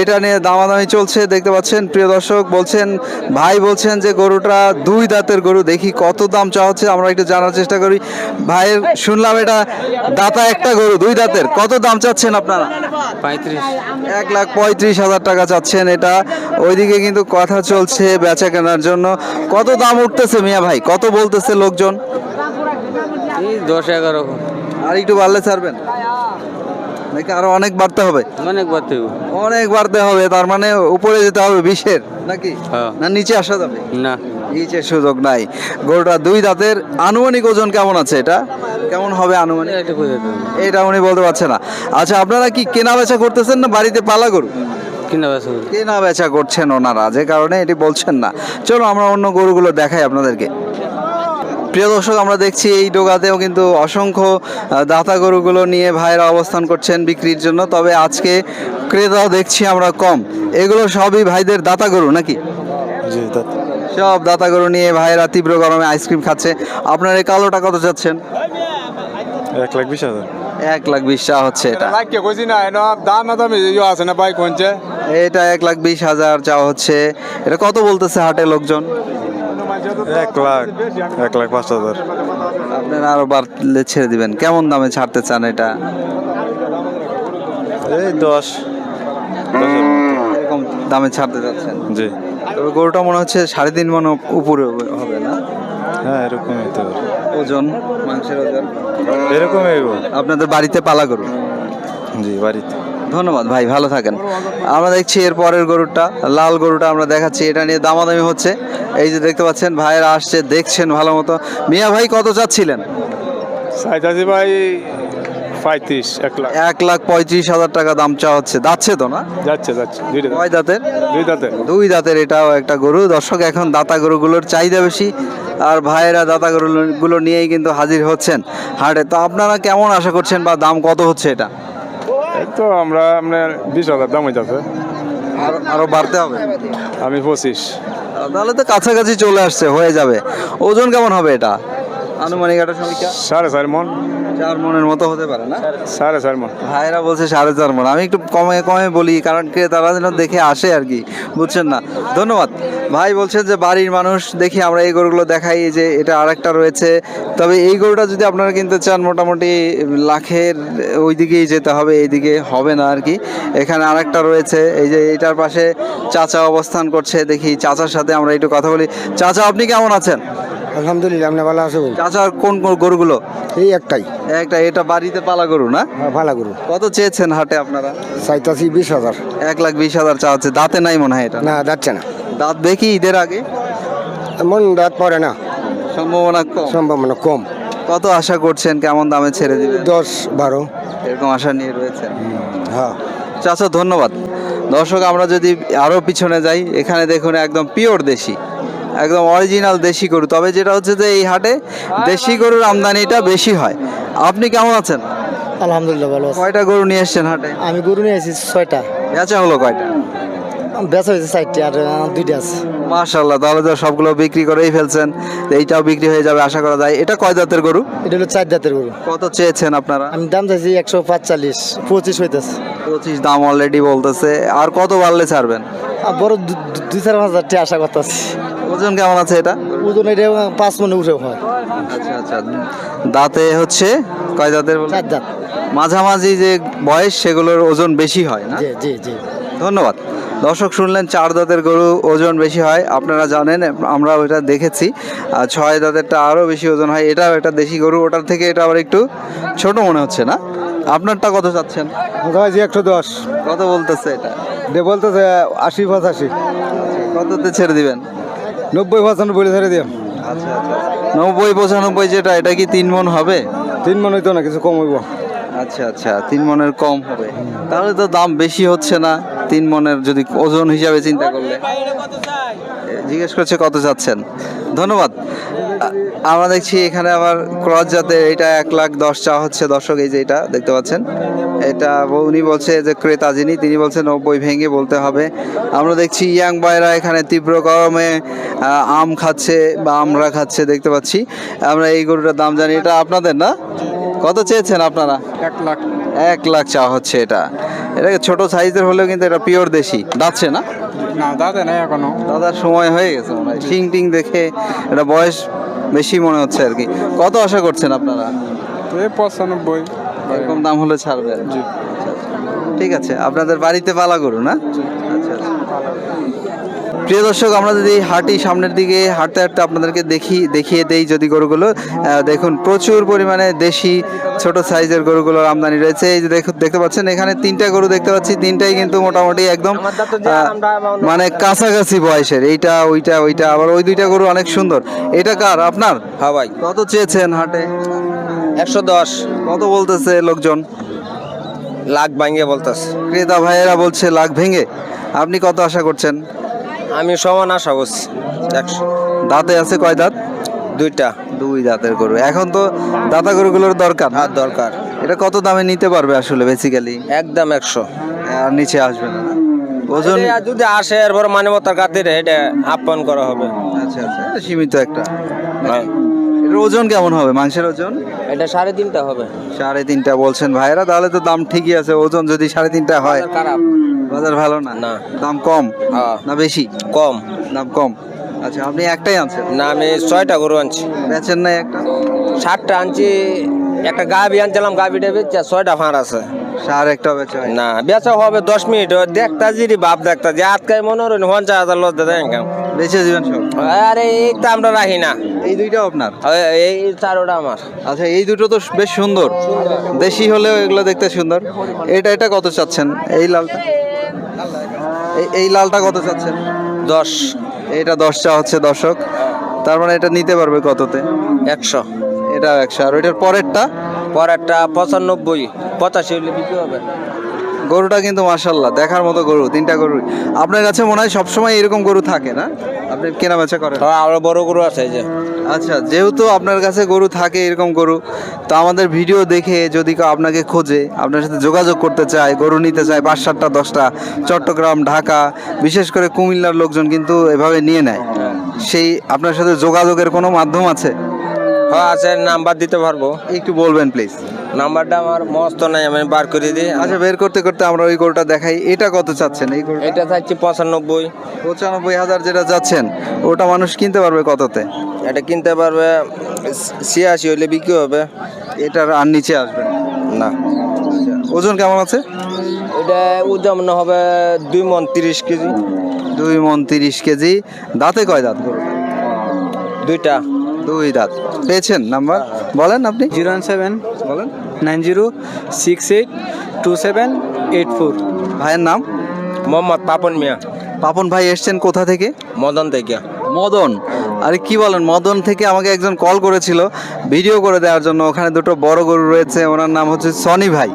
এটা নিয়ে দামাদামি চলছে দেখতে পাচ্ছেন প্রিয় দর্শক বলছেন ভাই বলছেন যে গরুটা দুই দাঁতের গরু দেখি কত দাম চাওয়া হচ্ছে আমরা একটু জানার চেষ্টা করি। ভাইয়ের শুনলাম এটা দাতা একটা গরু দুই দাঁতের কত দাম চাচ্ছেন আপনারা? পঁয়ত্রিশ। এক লাখ পঁয়ত্রিশ হাজার টাকা চাচ্ছেন এটা। ওইদিকে কিন্তু কথা চলছে বেচা কেনার জন্য। কত দাম উঠতেছে মিয়া ভাই? কত বলতেছে লোকজন? দশ এগারো। আর একটু বাড়লে ছাড়বেন। নাকি আরও অনেক বাড়তে হবে? অনেক বাড়তে হবে। অনেক বাড়তে হবে তার মানে উপরে যেতে হবে বিশের নাকি? হ্যাঁ। না নিচে আসা যাবে? না। নিচে সুযোগ নাই। গরুটা দুই দাঁতের আনুমানিক ওজন কেমন আছে এটা? কেমন হবে আনুমানিক? এটা উনি বলতে পারছে না। আচ্ছা আপনারা কি কেনা বেচা করতেছেন না বাড়িতে পালা গরু? কেনা বেচা করছেন ওনারা যে কারণে এটি বলছেন না। চলো আমরা অন্য গরুগুলো দেখাই আপনাদেরকে। প্রিয় দর্শক আমরা দেখছি এই ডোগাতেও কিন্তু অসংখ্য দাতা গরুগুলো নিয়ে ভাইরা অবস্থান করছেন বিক্রির জন্য। তবে আজকে ক্রেতাও দেখছি আমরা কম। এগুলো সবই ভাইদের দাতা গরু নাকি? সব দাতা গরু নিয়ে ভাইরা তীব্র গরমে আইসক্রিম খাচ্ছে। আপনার এই কালোটা কত চাচ্ছেন? এক লাখ বিশ হাজার। এক লাখ বিশ হচ্ছে এটা। কইছি না এনো দাম না দাম আছে না বাইক এটা এক লাখ বিশ হাজার চাওয়া হচ্ছে। এটা কত বলতেছে হাটে লোকজন? এক লাখ এক লাখ পাঁচ হাজার। আপনারা আরও বাড়লে ছেড়ে দিবেন। কেমন দামে ছাড়তে চান এটা? এই দশ। এরকম দামে ছাড়তে চাচ্ছেন? জি। তবে গরুটা মনে হচ্ছে সাড়ে তিন মন উপরে হবে- না? হ্যাঁ এরকমই ওজন মাংসের ওজন? এরকমই আপনাদের বাড়িতে পালা গরু? জি বাড়িতে। ধন্যবাদ ভাই ভালো থাকেন। আমরা দেখছি এর পরের গরুটা লাল গরুটা আমরা দেখাচ্ছি। এটা নিয়ে দামাদামি হচ্ছে। এই যে দেখতে পাচ্ছেন ভাইয়েরা আসছে দেখছেন ভালো মতো। মিয়া ভাই কত চাচ্ছিলেন? সাইতাজি ভাই পঁয়ত্রিশ এক লাখ। এক লাখ পঁয়ত্রিশ হাজার টাকা দাম চাওয়া হচ্ছে। যাচ্ছে তো না? যাচ্ছে যাচ্ছে। কয় দাঁতের? দুই দাঁতে দুই দাঁতের এটাও একটা গরু। দর্শক এখন দাতা গরুগুলোর চাহিদা বেশি। আর ভাইয়েরা দাতা গরুগুলো নিয়েই কিন্তু হাজির হচ্ছেন হাটে। তো আপনারা কেমন আশা করছেন বা দাম কত হচ্ছে এটা? তো আমরা আপনার বিশ হাজার দাম হইতেছে। আর আরও বাড়তে হবে। আমি পঁচিশ। তাহলে তো কাছাকাছি চলে আসছে হয়ে যাবে। ওজন কেমন হবে এটা? আনুমানিক একটা সমীক্ষা সাড়ে চার মন। চার মনের মতো হতে পারে না? সাড়ে চার মন। ভাইরা বলছে সাড়ে চার মন। আমি একটু কমে কমে বলি কারণ ক্রেতারা যেন দেখে আসে আর কি বুঝছেন না? ধন্যবাদ। ভাই বলছেন যে বাড়ির মানুষ দেখি আমরা এই গরুগুলো দেখাই যে এটা আরেকটা রয়েছে। তবে এই গরুটা যদি আপনারা কিনতে চান মোটামুটি লাখের ওই দিকেই যেতে হবে এইদিকে হবে না আর কি। এখানে আরেকটা রয়েছে এই যে এটার পাশে চাচা অবস্থান করছে। দেখি চাচার সাথে আমরা একটু কথা বলি। চাচা আপনি কেমন আছেন? আলহামদুলিল্লাহ আপনি ভালো আছে চাচার কোন কোন গরুগুলো? এই একটাই। একটা এটা বাড়িতে পালা গরু না? ভালো করু কত চেয়েছেন হাটে আপনারা? চাইতাছি বিশ হাজার। এক লাখ বিশ হাজার দাঁতে নাই মনে হয় এটা? না যাচ্ছে না। দাঁত দেখি ঈদের আগে? এমন দাঁত পরে না। সম্ভাবনা কম? সম্ভাবনা কম। কত আশা করছেন কেমন দামে ছেড়ে দিবেন? দশ বারো। এরকম আশা নিয়ে রয়েছে হ্যাঁ। চাচা ধন্যবাদ। দর্শক আমরা যদি আরও পিছনে যাই এখানে দেখুন একদম পিওর দেশি। একদম অরিজিনাল দেশি গরু। তবে যেটা হচ্ছে যে এই হাটে দেশি গরুর আমদানিটা বেশি হয়। আপনি কেমন আছেন? আলহামদুলিল্লাহ ভালো আছে। কয়টা গরু নিয়ে এসছেন হাটে? আমি গরু নিয়ে এসেছি ছয়টা। বেচা হলো কয়টা? বেচা হয়েছে চারটি আর দুইটা আছে। মাশাল্লাহ তাহলে তো সবগুলো বিক্রি করেই ফেলছেন। তো এইটাও বিক্রি হয়ে যাবে আশা করা যায়। এটা কয় জাতের গরু? এটা হলো চার জাতের গরু। কত চেয়েছেন আপনারা? আমি দাম চাইছি একশো পাঁচচল্লিশ পঁচিশ হইতেছে। পঁচিশ দাম অলরেডি বলতেছে। আর কত বাড়লে ছাড়বেন? বড় দুই চার হাজার টাকা আশা করতেছি। ওজন কেমন আছে এটা? ওজন এটা পাঁচ মনে উঠে হয়। আচ্ছা আচ্ছা। দাঁতে হচ্ছে কয় দাঁতের? চার জাত মাঝামাঝি যে বয়স সেগুলোর ওজন বেশি হয় না? জি জি ধন্যবাদ। দর্শক শুনলেন চার দাঁতের গরু ওজন বেশি হয়। আপনারা জানেন আমরা ওইটা দেখেছি। আর ছয় দাঁতেরটা আরও বেশি ওজন হয়। এটাও একটা দেশি গরু। ওটার থেকে এটা আবার একটু ছোট মনে হচ্ছে না? আপনারটা কত চাচ্ছেন? জি একশো দশ। কত বলতেছে এটা? বলতেছে আশি পঁচাশি। কততে ছেড়ে দিবেন? নব্বই পঁচানব্বই ছেড়ে দিও আচ্ছা নব্বই পঁচানব্বই যেটা এটা কি তিন মন হবে? তিন মন হইতো না কিছু কম হইব। আচ্ছা আচ্ছা তিন মনের কম হবে। তাহলে তো দাম বেশি হচ্ছে না তিন মনের যদি ওজন হিসাবে চিন্তা করলে। জিজ্ঞেস করছে কত চাচ্ছেন? ধন্যবাদ। আমরা দেখছি এখানে আবার ক্রস জাতে এটা এক লাখ দশ চা হচ্ছে দর্শক এই যে এটা দেখতে পাচ্ছেন। এটা উনি বলছে যে ক্রেতা যিনি তিনি বলছেন নব্বই ভেঙে বলতে হবে। আমরা দেখছি ইয়াং বাইরা এখানে তীব্র গরমে আম খাচ্ছে বা আমরা খাচ্ছে দেখতে পাচ্ছি। আমরা এই গরুটার দাম জানি এটা আপনাদের না? কত চেয়েছেন আপনারা? এক লাখ। এক লাখ চা হচ্ছে এটা। এটা ছোট সাইজের হলেও কিন্তু এটা পিওর দেশি। দাচ্ছে না? না দাদা নাই এখনও। দাদার সময় হয়ে গেছে মনে হয়। শিং টিং দেখে এটা বয়স বেশি মনে হচ্ছে আর কি। কত আশা করছেন আপনারা? পঁচানব্বই। এরকম দাম হলে ছাড়বে আচ্ছা, আচ্ছা। ঠিক আছে আপনাদের বাড়িতে পালা করুন না? প্রিয় দর্শক আমরা যদি হাঁটি সামনের দিকে হাঁটতে হাঁটতে আপনাদেরকে দেখি দেখিয়ে দেই যদি গরুগুলো। দেখুন প্রচুর পরিমাণে দেশি ছোট সাইজের গরুগুলোর আমদানি রয়েছে। এই যে দেখতে পাচ্ছেন এখানে তিনটা গরু দেখতে পাচ্ছি। তিনটাই কিন্তু মোটামুটি একদম মানে কাছাকাছি বয়সের। এইটা ওইটা ওইটা আবার ওই দুইটা গরু অনেক সুন্দর। এটা কার? আপনার? হ্যাঁ ভাই। কত চেয়েছেন হাটে? একশো দশ। কত বলতেছে লোকজন? লাখ ভাঙ্গে বলতাস ক্রেতা ভাইয়েরা বলছে লাখ ভেঙে। আপনি কত আশা করছেন? আমি সমান আশা করছি। একশো। দাঁতে আছে কয় দাঁত? দুইটা। দুই দাঁতের গরু। এখন তো দাতা গরুগুলোর দরকার আর দরকার। এটা কত দামে নিতে পারবে আসলে বেসিক্যালি একদম একশো। আর নিচে আসবে না। ওজন যদি আসে এরপর মানবতার খাতিরে এটা আপ্যায়ন করা হবে। আচ্ছা আচ্ছা। সীমিত একটা। হ্যাঁ। এটার ওজন কেমন হবে? মাংসের ওজন? এটা সাড়ে তিনটা হবে। সাড়ে তিনটা বলছেন ভাইরা তাহলে তো দাম ঠিকই আছে। ওজন যদি সাড়ে তিনটা হয় খারাপ। বাজার ভালো না? না। দাম কম? হ্যাঁ। না বেশি? কম। দাম কম। আচ্ছা আপনি একটাই আনছেন? না আমি ছয়টা গরু আনছি। বেচেন না একটা? ষাটটা আনছি একটা গাবি আনছিলাম গাবিটা বেচছে ছয়টা ফাঁড় আছে। সার একটা বেচা না বেচা হবে দশ মিনিট ও দেখতা জিরি বাপ দেখতা যে আজকাল মনে হলো পঞ্চাশ হাজার লস দেয় কেন? বেচে দিবেন সব? আরে এই তো আমরা রাখি না। এই আপনার? এই চারোটা আমার। আচ্ছা এই দুটো তো বেশ সুন্দর। দেশি হলেও এগুলো দেখতে সুন্দর। এটা এটা কত চাচ্ছেন? এই লালটা? এই- এই লালটা কত চাচ্ছেন? দশ। এটা দশটা হচ্ছে দর্শক। তার মানে এটা নিতে পারবে কততে? একশো। এটা একশো। আর ওইটার পরেরটা? পরেরটা পঁচানব্বই। পঁচাশি হলে বিক্রি হবে। গরুটা কিন্তু মার্শাল্লাহ দেখার মতো গরু তিনটা গরু। আপনার কাছে মনে হয় সবসময় এরকম গরু থাকে না? আপনি কেনা বেচা করেন? হ্যাঁ আরও বড় গরু আছে এই যে। আচ্ছা যেহেতু আপনার কাছে গরু থাকে এরকম গরু তো আমাদের ভিডিও দেখে যদি কেউ আপনাকে খোঁজে আপনার সাথে যোগাযোগ করতে চায় গরু নিতে চায় পাঁচ সাতটা দশটা চট্টগ্রাম ঢাকা বিশেষ করে কুমিল্লার লোকজন কিন্তু এভাবে নিয়ে নেয়। সেই আপনার সাথে যোগাযোগের কোনো মাধ্যম আছে? হ্যাঁ আছে নাম্বার দিতে পারব। একটু বলবেন প্লিজ নাম্বারটা আমার মস্ত নাই আমি বার করে দিই। আচ্ছা বের করতে করতে আমরা ওই গরুটা দেখাই। এটা কত চাচ্ছেন এই গরু এটা থাকছে পঁচানব্বই। পঁচানব্বই হাজার যেটা যাচ্ছেন ওটা মানুষ কিনতে পারবে কততে? এটা কিনতে পারবে ছিয়াশি হইলে বিক্রি হবে। এটার আর নিচে আসবে না। ওজন কেমন আছে? এটা ওজন হবে দুই মন তিরিশ কেজি। দুই মন তিরিশ কেজি। দাঁতে কয় দাঁত দুইটা। দুই দাঁত। পেয়েছেন নাম্বার? বলেন আপনি। জিরো ওয়ান সেভেন বলেন। Nine zero six eight two seven eight four. ভাইয়ের নাম? মোহাম্মদ পাপন মিয়া। পাপন ভাই এসছেন কোথা থেকে? মদন থেকে। মদন। আরে কি বলেন মদন থেকে আমাকে একজন কল করেছিল ভিডিও করে দেওয়ার জন্য। ওখানে দুটো বড় গরু রয়েছে ওনার নাম হচ্ছে সনি ভাই।